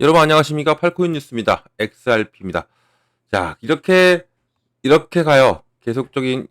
여러분 안녕하십니까 팔코인 뉴스입니다. XRP입니다. 자 이렇게 이렇게 가요. 계속적인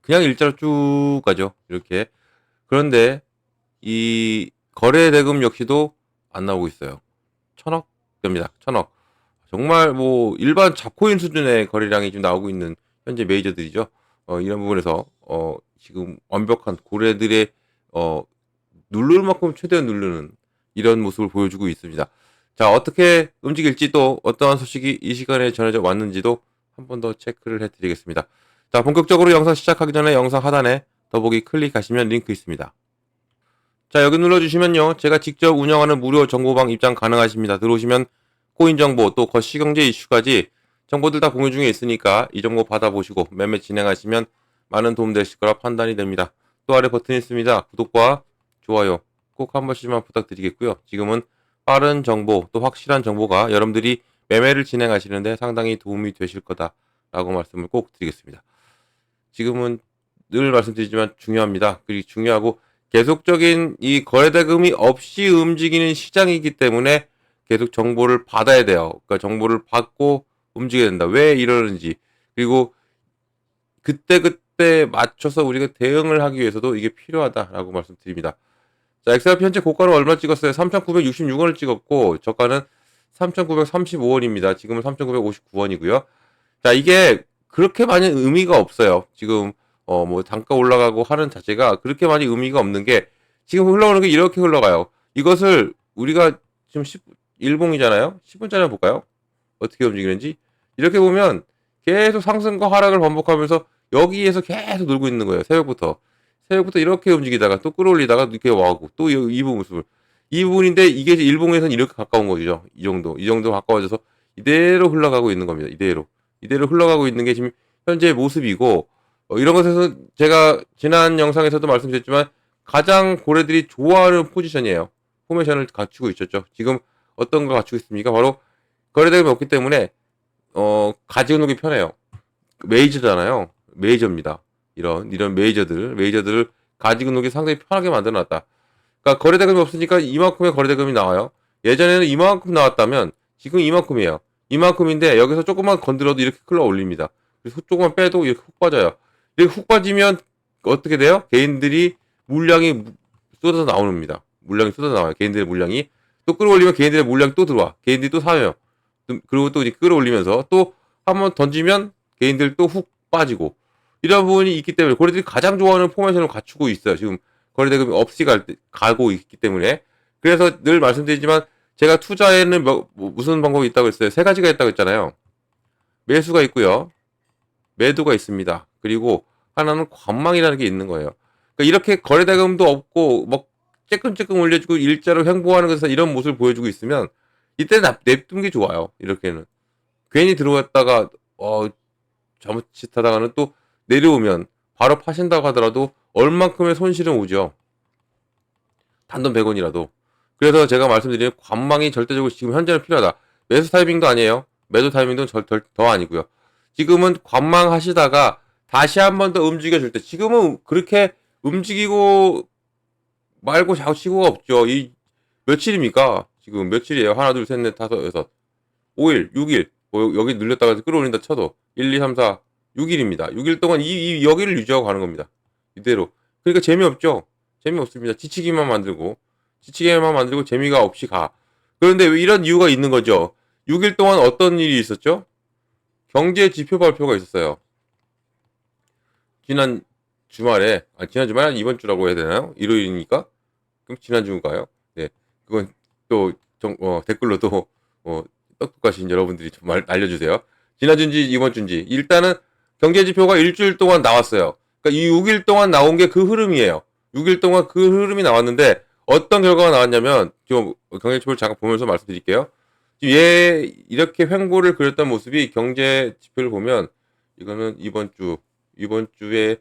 그냥 일자로 쭉 가죠. 이렇게 그런데 이 거래 대금 역시도 안 나오고 있어요. 천억 됩니다. 천억. 정말 뭐 일반 잡코인 수준의 거래량이 지금 나오고 있는 현재 메이저들이죠. 어, 이런 부분에서 어, 지금 완벽한 고래들의 어, 누를 만큼 최대한 누르는 이런 모습을 보여주고 있습니다. 자, 어떻게 움직일지 또 어떠한 소식이 이 시간에 전해져 왔는지도 한 번 더 체크를 해드리겠습니다. 자, 본격적으로 영상 시작하기 전에 영상 하단에 더보기 클릭하시면 링크 있습니다. 자, 여기 눌러주시면요. 제가 직접 운영하는 무료 정보방 입장 가능하십니다. 들어오시면 코인 정보 또 거시경제 이슈까지 정보들 다 공유 중에 있으니까 이 정보 받아보시고 매매 진행하시면 많은 도움 되실 거라 판단이 됩니다. 또 아래 버튼이 있습니다. 구독과 좋아요 꼭 한 번씩만 부탁드리겠고요. 지금은 빠른 정보 또 확실한 정보가 여러분들이 매매를 진행하시는데 상당히 도움이 되실 거다라고 말씀을 꼭 드리겠습니다. 지금은 늘 말씀드리지만 중요합니다. 그리고 중요하고 계속적인 이 거래대금이 없이 움직이는 시장이기 때문에 계속 정보를 받아야 돼요. 그러니까 정보를 받고 움직여야 된다. 왜 이러는지 그리고 그때 그때 맞춰서 우리가 대응을 하기 위해서도 이게 필요하다라고 말씀드립니다. 자, XRP 현재 고가를 얼마 찍었어요? 3,966원을 찍었고 저가는 3,935원입니다. 지금은 3,959원이고요. 자, 이게 그렇게 많이 의미가 없어요. 지금 어 뭐 단가 올라가고 하는 자체가 그렇게 많이 의미가 없는 게 지금 흘러오는 게 이렇게 흘러가요. 이것을 우리가 지금 10, 일봉이잖아요. 10분짜리 볼까요? 어떻게 움직이는지 이렇게 보면 계속 상승과 하락을 반복하면서 여기에서 계속 놀고 있는 거예요. 새벽부터 새벽부터 이렇게 움직이다가 또 끌어올리다가 이렇게 와고 또 이 부분 모습을 이 부분인데 이게 일봉에서는 이렇게 가까운 거죠. 이 정도 이 정도 가까워져서 이대로 흘러가고 있는 겁니다. 이대로 이대로 흘러가고 있는 게 지금 현재 모습이고 어, 이런 것에서 제가 지난 영상에서도 말씀드렸지만 가장 고래들이 좋아하는 포지션이에요. 포메이션을 갖추고 있었죠. 지금 어떤 걸 갖추고 있습니까? 바로 거래대금이 없기 때문에 어 가지고 놀기 편해요. 메이저잖아요. 메이저입니다. 이런 이런 메이저들 메이저들을 가지고 놀기 상당히 편하게 만들어놨다. 그러니까 거래대금이 없으니까 이만큼의 거래대금이 나와요. 예전에는 이만큼 나왔다면 지금 이만큼이에요. 이만큼인데 여기서 조금만 건드려도 이렇게 끌어 올립니다. 그래서 조금만 빼도 이렇게 훅 빠져요. 이렇게 훅 빠지면 어떻게 돼요? 개인들이 물량이 쏟아져 나옵니다. 물량이 쏟아져 나와요. 개인들의 물량이 또 끌어올리면 개인들의 물량이 또 들어와. 개인들이 또 사요. 그리고 또 이제 끌어올리면서 또 한번 던지면 개인들 또 훅 빠지고 이런 부분이 있기 때문에 거래들이 가장 좋아하는 포메이션을 갖추고 있어요. 지금 거래 대금이 없이 갈 때, 가고 있기 때문에 그래서 늘 말씀드리지만 제가 투자에는 뭐, 뭐 무슨 방법이 있다고 했어요? 세 가지가 있다고 했잖아요. 매수가 있고요. 매도가 있습니다. 그리고 하나는 관망이라는 게 있는 거예요. 그러니까 이렇게 거래 대금도 없고 뭐 쬐끔쬐끔 올려주고 일자로 횡보하는 것에서 이런 모습을 보여주고 있으면 이때 는 냅둔 게 좋아요. 이렇게는 괜히 들어갔다가 어 잘못짓하다가는 또 내려오면 바로 파신다고 하더라도 얼만큼의 손실은 오죠. 단돈 100원이라도. 그래서 제가 말씀드리는 관망이 절대적으로 지금 현재는 필요하다. 매수 타이밍도 아니에요. 매도 타이밍도 절, 절, 더 아니고요. 지금은 관망하시다가 다시 한 번 더 움직여줄 때 지금은 그렇게 움직이고 말고 좌우치고가 없죠. 이 며칠입니까? 지금 며칠이에요? 하나, 둘, 셋, 넷, 다섯, 여섯, 5일, 6일. 뭐 여기 늘렸다가 끌어올린다 쳐도 1, 2, 3, 4, 6일입니다. 6일 동안 이, 이 여기를 유지하고 가는 겁니다. 이대로. 그러니까 재미없죠. 재미없습니다. 지치기만 만들고 지치기만 만들고 재미가 없이 가. 그런데 왜 이런 이유가 있는 거죠. 6일 동안 어떤 일이 있었죠? 경제 지표 발표가 있었어요. 지난 주말에, 아, 지난 주말 은 이번 주라고 해야 되나요? 일요일이니까? 그럼 지난 주인가요? 네. 그건 또, 정, 어, 댓글로도, 어, 똑똑하신 여러분들이 좀 말, 알려주세요. 지난 주인지 이번 주인지. 일단은 경제 지표가 일주일 동안 나왔어요. 그러니까 이 6일 동안 나온 게 그 흐름이에요. 6일 동안 그 흐름이 나왔는데 어떤 결과가 나왔냐면 지금 경제 지표를 잠깐 보면서 말씀드릴게요. 지금 얘 이렇게 횡보를 그렸던 모습이 경제 지표를 보면 이거는 이번 주 이번 주에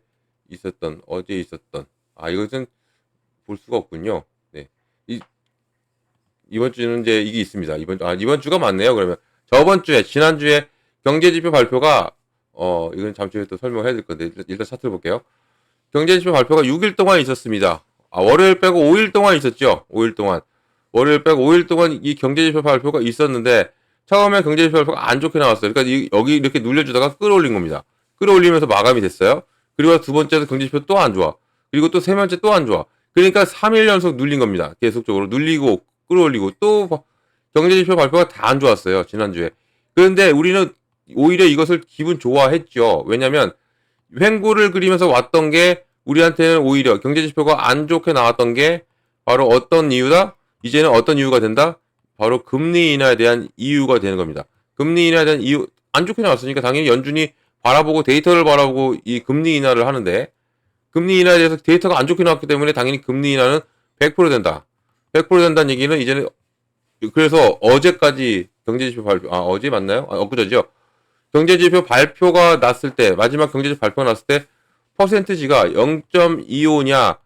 있었던 어제 있었던 아 이것은 볼 수가 없군요. 네. 이 이번 주는 이제 이게 있습니다. 이번 아 이번 주가 맞네요. 그러면 저번 주에 지난 주에 경제 지표 발표가 어 이건 잠시 후에 또 설명해야 될 건데 일단 차트를 볼게요. 경제 지표 발표가 6일 동안 있었습니다. 아 월요일 빼고 5일 동안 있었죠. 5일 동안 월요일 빼고 5일 동안 이 경제지표 발표가 있었는데 처음에 경제지표 발표가 안 좋게 나왔어요. 그러니까 이- 여기 이렇게 눌려주다가 끌어올린 겁니다. 끌어올리면서 마감이 됐어요. 그리고 두 번째도 경제지표 또 안 좋아. 그리고 또 세 번째 또 안 좋아. 그러니까 3일 연속 눌린 겁니다. 계속적으로 눌리고 끌어올리고 또 바- 경제지표 발표가 다 안 좋았어요. 지난주에. 그런데 우리는 오히려 이것을 기분 좋아했죠. 왜냐면 횡구를 그리면서 왔던 게 우리한테는 오히려 경제 지표가 안 좋게 나왔던 게 바로 어떤 이유다? 이제는 어떤 이유가 된다? 바로 금리 인하에 대한 이유가 되는 겁니다. 금리 인하에 대한 이유 안 좋게 나왔으니까 당연히 연준이 바라보고 데이터를 바라보고 이 금리 인하를 하는데 금리 인하에 대해서 데이터가 안 좋게 나왔기 때문에 당연히 금리 인하는 100% 된다. 100% 된다는 얘기는 이제는 그래서 어제까지 경제지표 발표 아 어제 맞나요? 아, 엊그저죠. 경제지표 발표가 났을 때 마지막 경제지표 발표가 났을 때 퍼센트지가 0.25냐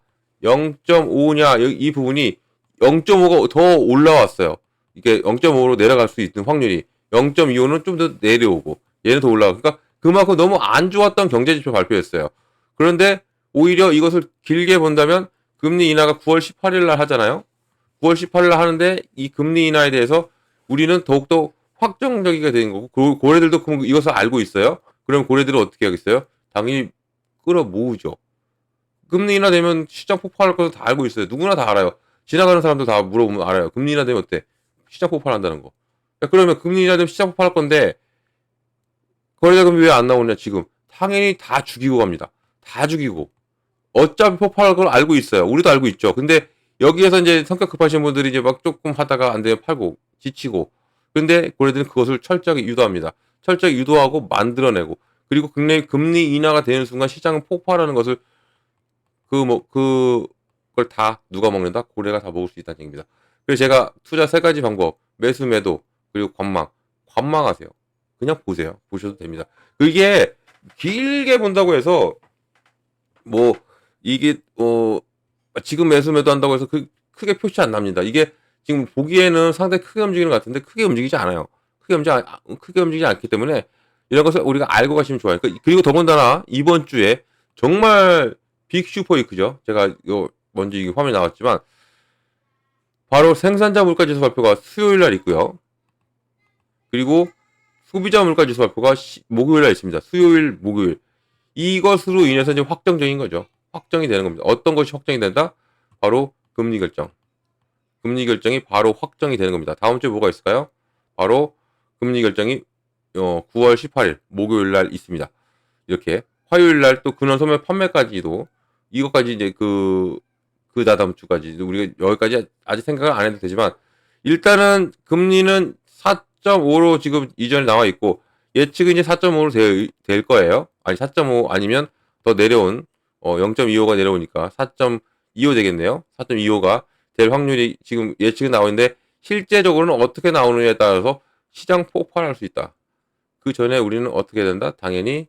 0.5냐 이 부분이 0.5가 더 올라왔어요. 이게 0.5로 내려갈 수 있는 확률이 0.25는 좀 더 내려오고 얘는 더 올라가. 그러니까 그만큼 너무 안 좋았던 경제지표 발표였어요. 그런데 오히려 이것을 길게 본다면 금리 인하가 9월 18일 날 하잖아요. 9월 18일 날 하는데 이 금리 인하에 대해서 우리는 더욱더 확정적이게 되는 거고 고- 고래들도 그럼 이것을 알고 있어요. 그럼 고래들은 어떻게 하겠어요? 당연히 끌어 모으죠. 금리 인하 되면 시장 폭발할 것을 다 알고 있어요. 누구나 다 알아요. 지나가는 사람도 다 물어보면 알아요. 금리 인하 되면 어때? 시장 폭발한다는 거. 야, 그러면 금리 인하 되면 시장 폭발할 건데 거래자금이 왜 안 나오냐 지금 당연히 다 죽이고 갑니다. 다 죽이고 어차피 폭발할 걸 알고 있어요. 우리도 알고 있죠. 근데 여기에서 이제 성격 급하신 분들이 이제 막 조금 하다가 안 되면 팔고 지치고 근데 고래들은 그것을 철저하게 유도합니다. 철저하게 유도하고 만들어내고 그리고 국내 금리 인하가 되는 순간 시장은 폭발하는 것을 그 뭐 그걸 다 누가 먹는다? 고래가 다 먹을 수 있다는 얘기입니다. 그래서 제가 투자 세 가지 방법 매수 매도 그리고 관망 관망하세요. 그냥 보세요. 보셔도 됩니다. 그게 길게 본다고 해서 뭐 이게 어 지금 매수 매도 한다고 해서 그 크게 표시 안 납니다. 이게 지금 보기에는 상당히 크게 움직이는 것 같은데 크게 움직이지 않아요. 크게 움직이 안- 크게 움직이지 않기 때문에 이런 것을 우리가 알고 가시면 좋아요. 그- 그리고 더군다나 이번 주에 정말 빅 슈퍼위크죠. 제가 요 먼저 이게 화면에 나왔지만 바로 생산자 물가지수 발표가 수요일 날 있고요. 그리고 소비자 물가지수 발표가 시- 목요일 날 있습니다. 수요일, 목요일. 이것으로 인해서 이제 확정적인 거죠. 확정이 되는 겁니다. 어떤 것이 확정이 된다? 바로 금리 결정. 금리 결정이 바로 확정이 되는 겁니다. 다음 주에 뭐가 있을까요? 바로 금리 결정이 어, 9월 18일 목요일 날 있습니다. 이렇게 화요일 날 또 근원 소매 판매까지도 이것까지 이제 그, 그 다다음 주까지 우리가 여기까지 아직 생각을 안 해도 되지만 일단은 금리는 4.5로 지금 이전에 나와 있고 예측은 이제 4.5로 될, 될 거예요. 아니 4.5 아니면 더 내려온 어, 0.25가 내려오니까 4.25 되겠네요. 4.25가 될 확률이 지금 예측은 나오는데 실제적으로는 어떻게 나오느냐에 따라서 시장 폭발할 수 있다. 그 전에 우리는 어떻게 된다? 당연히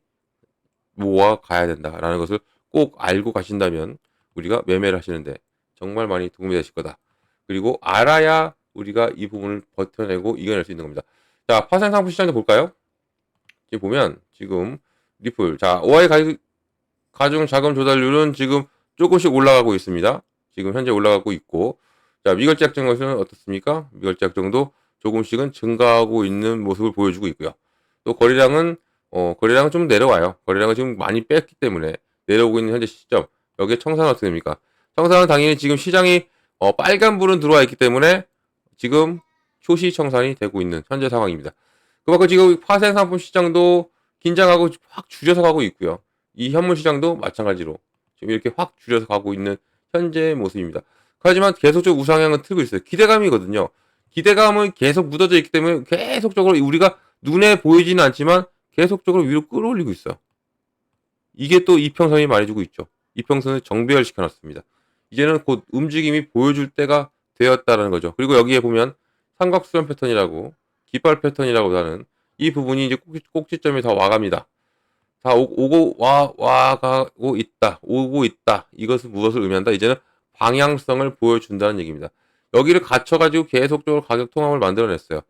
모아 가야 된다라는 것을 꼭 알고 가신다면 우리가 매매를 하시는데 정말 많이 도움이 되실 거다. 그리고 알아야 우리가 이 부분을 버텨내고 이겨낼 수 있는 겁니다. 자, 파생 상품 시장도 볼까요? 지금 보면 지금 리플 자, 가, 가중 자금 조달률은 지금 조금씩 올라가고 있습니다. 지금 현재 올라가고 있고 자, 미결제 약정은 어떻습니까? 미결제 약 정도 조금씩은 증가하고 있는 모습을 보여주고 있고요. 또 거래량은 어, 거래량은 좀 내려와요. 거래량은 지금 많이 뺐기 때문에 내려오고 있는 현재 시점. 여기에 청산은 어떻게 됩니까? 청산은 당연히 지금 시장이 어, 빨간불은 들어와 있기 때문에 지금 초시 청산이 되고 있는 현재 상황입니다. 그만큼 지금 파생 상품 시장도 긴장하고 확 줄여서 가고 있고요. 이 현물 시장도 마찬가지로 지금 이렇게 확 줄여서 가고 있는 현재 모습입니다. 하지만 계속적으로 우상향은 틀고 있어요. 기대감이거든요. 기대감은 계속 묻어져 있기 때문에 계속적으로 우리가 눈에 보이지는 않지만 계속적으로 위로 끌어올리고 있어요. 이게 또 이평선이 말해주고 있죠. 이평선을 정배열 시켜놨습니다. 이제는 곧 움직임이 보여줄 때가 되었다라는 거죠. 그리고 여기에 보면 삼각수렴 패턴이라고 깃발 패턴이라고 하는 이 부분이 이제 꼭지, 꼭지점에 다 와갑니다. 다 오, 오고 와 와 가고 있다. 오고 있다. 이것은 무엇을 의미한다? 이제는 방향성을 보여준다는 얘기입니다. 여기를 갖춰가지고 계속적으로 가격 통합을 만들어냈어요.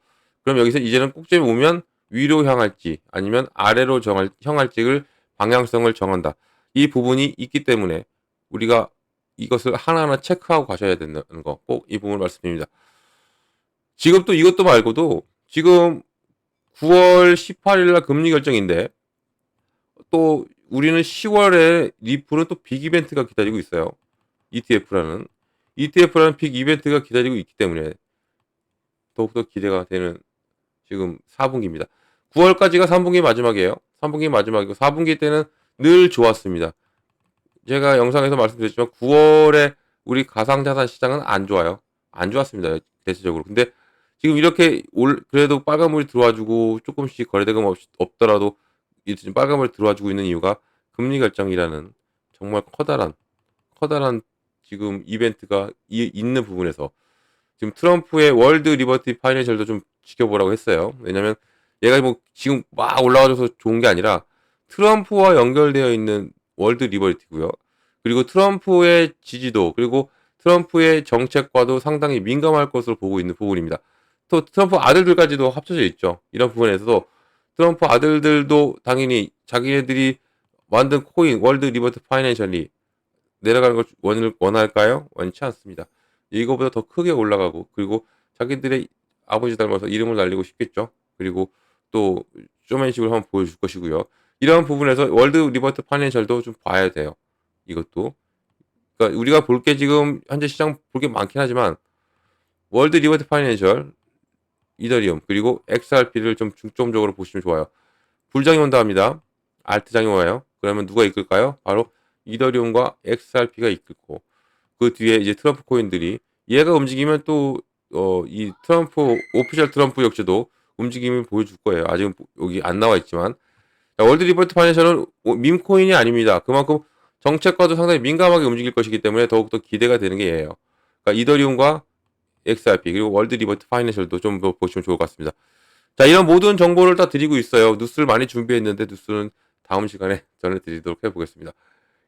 그럼 여기서 이제는 꼭지점에 오면 위로 향할지 아니면 아래로 정할, 향할지를 방향성을 정한다. 이 부분이 있기 때문에 우리가 이것을 하나하나 체크하고 가셔야 된다는 거 꼭 이 부분을 말씀드립니다. 지금 또 이것도 말고도 지금 9월 18일 날 금리 결정인데 또 우리는 10월에 리플은 또 빅 이벤트가 기다리고 있어요. ETF라는 ETF라는 빅 이벤트가 기다리고 있기 때문에 더욱더 기대가 되는 지금 4분기입니다. 9월까지가 3분기 마지막이에요. 3분기 마지막이고 4분기 때는 늘 좋았습니다. 제가 영상에서 말씀드렸지만 9월에 우리 가상자산 시장은 안 좋아요. 안 좋았습니다. 대체적으로. 근데 지금 이렇게 올 그래도 빨간물이 들어와주고 조금씩 거래대금 없, 없더라도 이 지금 빨간물이 들어와주고 있는 이유가 금리 결정이라는 정말 커다란 커다란 지금 이벤트가 이, 있는 부분에서 지금 트럼프의 월드 리버티 파이낸셜도 좀 지켜보라고 했어요. 왜냐면 얘가 뭐 지금 막 올라가줘서 좋은 게 아니라 트럼프와 연결되어 있는 월드 리버티고요. 그리고 트럼프의 지지도 그리고 트럼프의 정책과도 상당히 민감할 것으로 보고 있는 부분입니다. 또 트럼프 아들들까지도 합쳐져 있죠. 이런 부분에서도 트럼프 아들들도 당연히 자기네들이 만든 코인 월드 리버티 파이낸셜이 내려가는 걸 원, 원할까요? 원치 않습니다. 이거보다 더 크게 올라가고 그리고 자기들의 아버지 닮아서 이름을 날리고 싶겠죠. 그리고 또 쇼맨식으로 한번 보여줄 것이고요. 이런 부분에서 월드 리버트 파이낸셜도 좀 봐야 돼요. 이것도. 그러니까 우리가 볼 게 지금 현재 시장 볼 게 많긴 하지만 월드 리버트 파이낸셜, 이더리움 그리고 XRP를 좀 중점적으로 보시면 좋아요. 불장이 온다 합니다. 알트장이 와요. 그러면 누가 이끌까요? 바로 이더리움과 XRP가 이끌고 그 뒤에 이제 트럼프 코인들이 얘가 움직이면 또 어, 이 트럼프 오피셜 트럼프 역시도 움직임을 보여줄 거예요. 아직은 여기 안 나와 있지만 자, 월드 리포트 파이낸셜은 밈 코인이 아닙니다. 그만큼 정책과도 상당히 민감하게 움직일 것이기 때문에 더욱더 기대가 되는 게 얘예요. 그러니까 이더리움과 XRP 그리고 월드 리버트 파이낸셜도 좀더 보시면 좋을 것 같습니다. 자 이런 모든 정보를 다 드리고 있어요. 뉴스를 많이 준비했는데 뉴스는 다음 시간에 전해드리도록 해보겠습니다.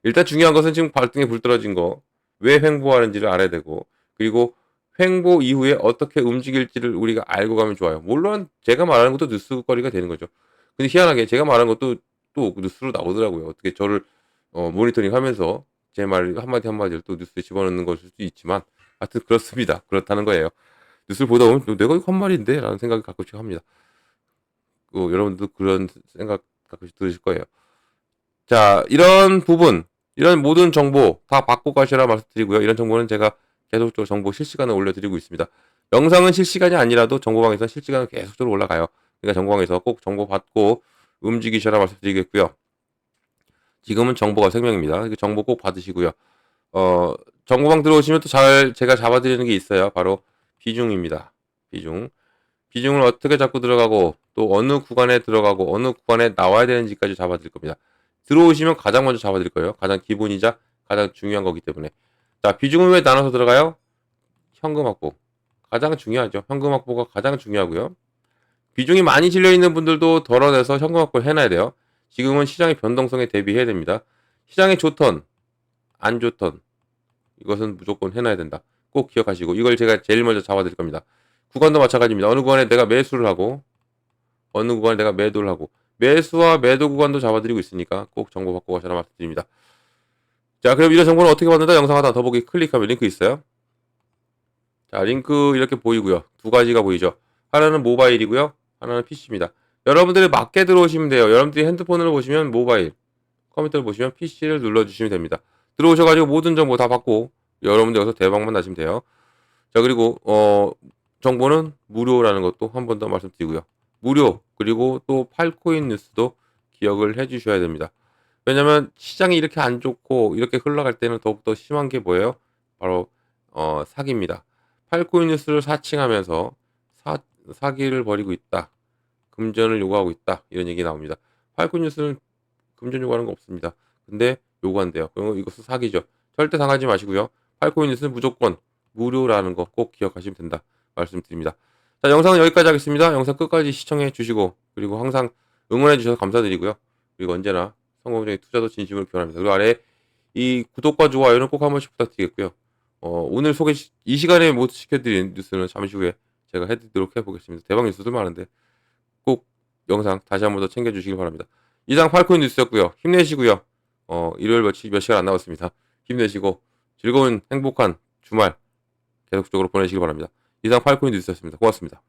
일단 중요한 것은 지금 발등에 불 떨어진 거 왜 횡보하는지를 알아야 되고 그리고 횡보 이후에 어떻게 움직일지를 우리가 알고 가면 좋아요. 물론 제가 말하는 것도 뉴스거리가 되는 거죠. 근데 희한하게 제가 말하는 것도 또 뉴스로 나오더라고요. 어떻게 저를 어, 모니터링 하면서 제 말 한마디 한마디를 또 뉴스에 집어넣는 것일 수도 있지만 하여튼 그렇습니다. 그렇다는 거예요. 뉴스를 보다 보면 내가 이거 한 말인데 라는 생각이 가끔씩 합니다. 그, 여러분도 그런 생각 가끔씩 들으실 거예요. 자, 이런 부분, 이런 모든 정보 다 받고 가시라 말씀드리고요. 이런 정보는 제가 계속적으로 정보 실시간으로 올려드리고 있습니다. 영상은 실시간이 아니라도 정보방에서 실시간으로 계속적으로 올라가요. 그러니까 정보방에서 꼭 정보 받고 움직이셔라 말씀드리겠고요. 지금은 정보가 생명입니다. 정보 꼭 받으시고요. 어, 정보방 들어오시면 또 잘 제가 잡아드리는 게 있어요. 바로 비중입니다. 비중. 비중을 어떻게 잡고 들어가고 또 어느 구간에 들어가고 어느 구간에 나와야 되는지까지 잡아드릴 겁니다. 들어오시면 가장 먼저 잡아드릴 거예요. 가장 기본이자 가장 중요한 거기 때문에. 자, 비중은 왜 나눠서 들어가요? 현금 확보. 가장 중요하죠. 현금 확보가 가장 중요하고요. 비중이 많이 실려 있는 분들도 덜어내서 현금 확보를 해놔야 돼요. 지금은 시장의 변동성에 대비해야 됩니다. 시장의 좋던, 안 좋던, 이것은 무조건 해놔야 된다. 꼭 기억하시고, 이걸 제가 제일 먼저 잡아드릴 겁니다. 구간도 마찬가지입니다. 어느 구간에 내가 매수를 하고, 어느 구간에 내가 매도를 하고, 매수와 매도 구간도 잡아드리고 있으니까 꼭 정보 받고 가셔라 말씀드립니다. 자, 그럼 이런 정보는 어떻게 받는다? 영상 하나 더 보기 클릭하면 링크 있어요. 자, 링크 이렇게 보이고요. 두 가지가 보이죠. 하나는 모바일이고요. 하나는 PC입니다. 여러분들이 맞게 들어오시면 돼요. 여러분들이 핸드폰으로 보시면 모바일, 컴퓨터를 보시면 PC를 눌러주시면 됩니다. 들어오셔가지고 모든 정보 다 받고 여러분들 여기서 대박만 나시면 돼요. 자, 그리고 어 정보는 무료라는 것도 한 번 더 말씀드리고요. 무료 그리고 또 팔코인 뉴스도 기억을 해 주셔야 됩니다. 왜냐면 시장이 이렇게 안 좋고 이렇게 흘러갈 때는 더욱더 심한 게 뭐예요? 바로 어, 사기입니다. 팔코인 뉴스를 사칭하면서 사, 사기를 벌이고 있다. 금전을 요구하고 있다. 이런 얘기 나옵니다. 팔코인 뉴스는 금전 요구하는 거 없습니다. 근데 요구한대요. 그럼 이것은 사기죠. 절대 당하지 마시고요. 팔코인 뉴스는 무조건 무료라는 거 꼭 기억하시면 된다. 말씀드립니다. 자, 영상은 여기까지 하겠습니다. 영상 끝까지 시청해 주시고 그리고 항상 응원해 주셔서 감사드리고요. 그리고 언제나 성공적인 투자도 진심으로 기원합니다. 그리고 아래 이 구독과 좋아요는 꼭 한 번씩 부탁드리겠고요. 어, 오늘 소개 시, 이 시간에 못 시켜드린 뉴스는 잠시 후에 제가 해드리도록 해보겠습니다. 대박 뉴스들 많은데 꼭 영상 다시 한 번 더 챙겨주시길 바랍니다. 이상 팔코인 뉴스였고요. 힘내시고요. 어, 일요일 며칠 몇 시간 안 남았습니다. 힘내시고 즐거운 행복한 주말 계속적으로 보내시길 바랍니다. 이상 팔코인 뉴스였습니다. 고맙습니다.